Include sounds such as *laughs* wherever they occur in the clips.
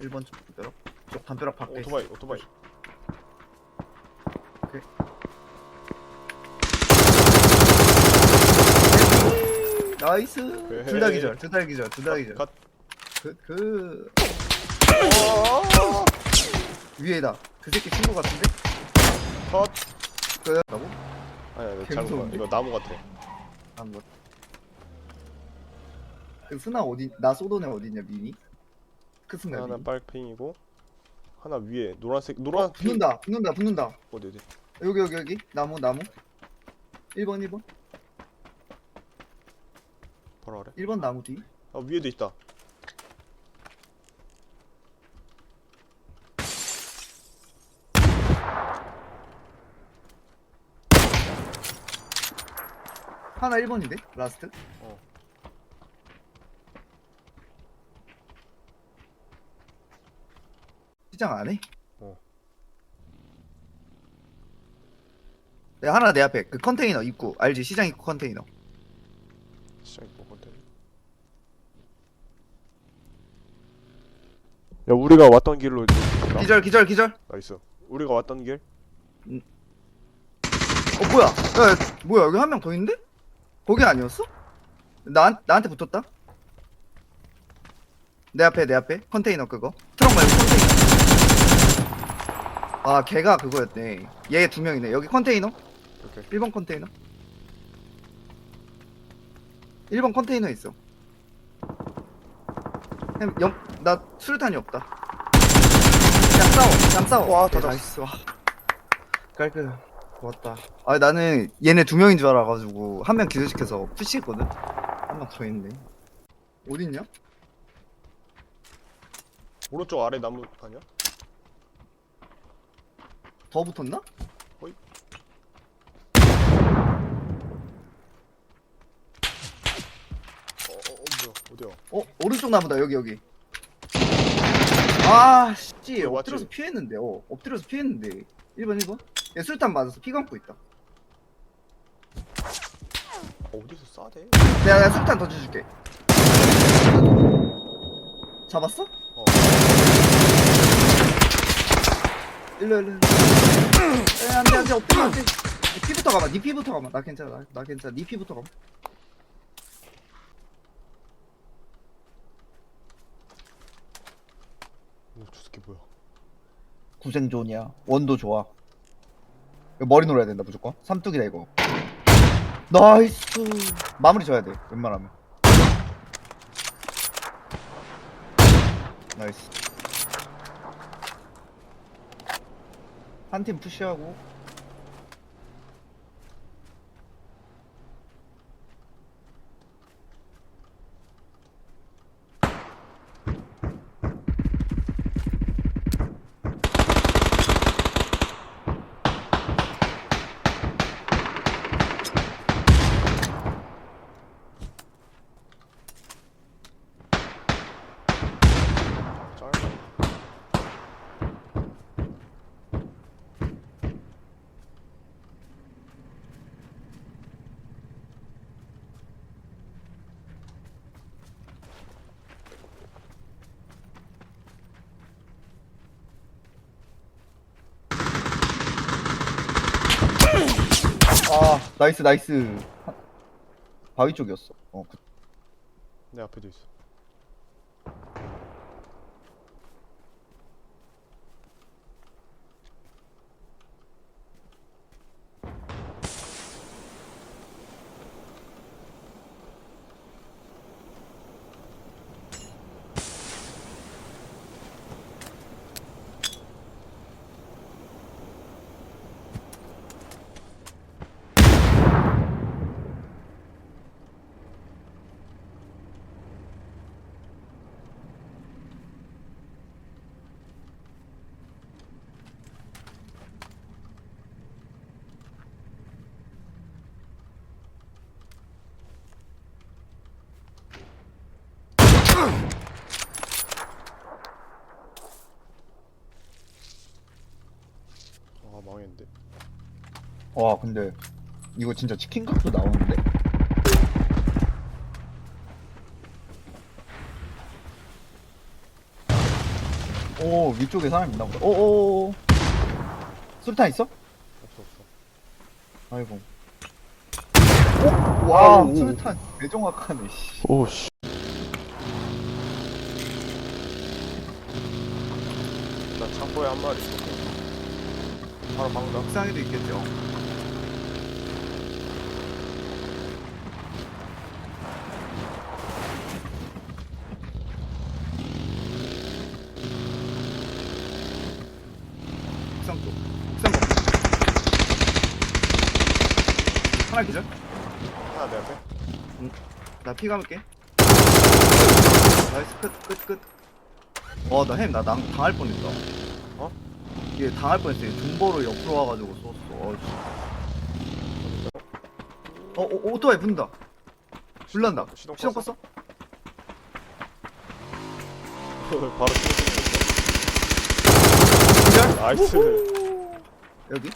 1번 쪽 담벼락 쪽 담벼락 밖에 오토바이 오토바이 있어. 나이스 오케이. 둘다 기절 둘 다 기절 둘 다 기절 컷. 그, 그 위에다 그 새끼 친구 같은데? 컷 그라고? 아니야 개 잘못 봐? 이거 나무 같아 한번 그 스나 어디 나 쏘던 애 어디냐 미니? 그 스나 하나 빨팽이고 하나 위에 노란색 노란 핑 붙는다 붙는다 붙는다. 어디 어디 여기 여기 여기. 나무 나무. 1번 1번. 바로 아래. 1번 나무 뒤. 아 위에도 있다. 하나 1번인데 라스트 어. 시장 안 해? 어. 네, 하나 내 앞에. 그 컨테이너 입구. 알지? 시장 입구 컨테이너. 시장 입고 컨테이너. 야 우리가 왔던 길로 이제 가. 기절 기절 기절. 나이스. 우리가 왔던 길? 어 뭐야? 야, 뭐야? 여기 한 명 더 있는데? 거기 아니었어? 나, 나한테 붙었다. 내 앞에 내 앞에. 컨테이너 그거. 트럭 말고 컨테이너 아 걔가 그거였네. 얘 두 명이네. 여기 컨테이너? 이렇게 1번 컨테이너? 1번 컨테이너 있어. 햄, 염, 나 수류탄이 없다. 그냥 싸워 그냥 싸워. 와, 오케이, 다 나이스. 와. 깔끔 좋았다. 아 나는 얘네 두 명인 줄 알아가지고 한 명 기절시켜서 푸시했거든? 한 명 더 있네. 어딨냐? 오른쪽 아래 나무 아니야? 더 붙었나? 어, 어, 어 뭐야. 어디야? 어 오른쪽 나무다 여기 여기. 아 씨, 어, 엎드려서 맞지? 피했는데 어 엎드려서 피했는데. 1번 1번. 얘 술탄 맞아서 피 감고 있다. 어디서 싸대? 내가, 내가 술탄 던져줄게. 잡았어? 어. 일로 일로 일로 에 안 돼 안돼 엎드려 안돼 니 피부터 가봐. 니 피부터 가봐. 나 괜찮아. 나, 나 괜찮아. 니 피부터 가봐. 오, 저 새끼 뭐야? 구생존이야. 원도 좋아. 이거 머리 놀아야 된다 무조건. 삼뚝이다 이거. 나이스. 마무리 져야 돼 웬만하면. 나이스 한 팀 푸시하고 짤 아 나이스 나이스. 하- 바위 쪽이었어. 어 그- 내 앞에도 있어 아 망했는데 와 근데 이거 진짜 치킨 값도 나오는데? 오 위쪽에 사람 있나 보다 오오오 수류탄 있어? 없어 없어. 아이고 오? 와 아우. 수류탄 대정확하네 씨 오 씨. 나 창고에 한 마리 있어. 바로 방다. 옥상에도 있겠죠 옥상 쪽. 옥상 쪽. 하나 기절. 하나 내 앞에. 나피 감을게. 나이스 끝 끝 끝. 어 나 햄 나 당할 뻔했다. 어? 얘 당할 뻔했어. 얘 존버로 옆으로 와가지고 쏘았어 어, 씨. 어, 어 오토바이 분다. 불난다. 시동 시동 껐어? *laughs* 바로 시동 기절? 나이스. 여기?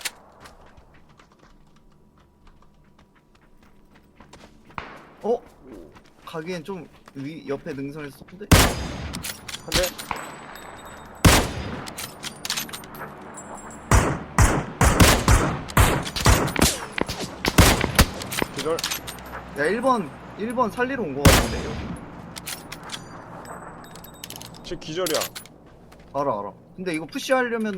어? 가기엔 좀 위, 옆에 능선에서 쏘는데? 한 대. 기절. 야 1번 1번 살리러 온 거 같은데 여기 쟤 기절이야. 알아 알아 근데 이거 푸시하려면은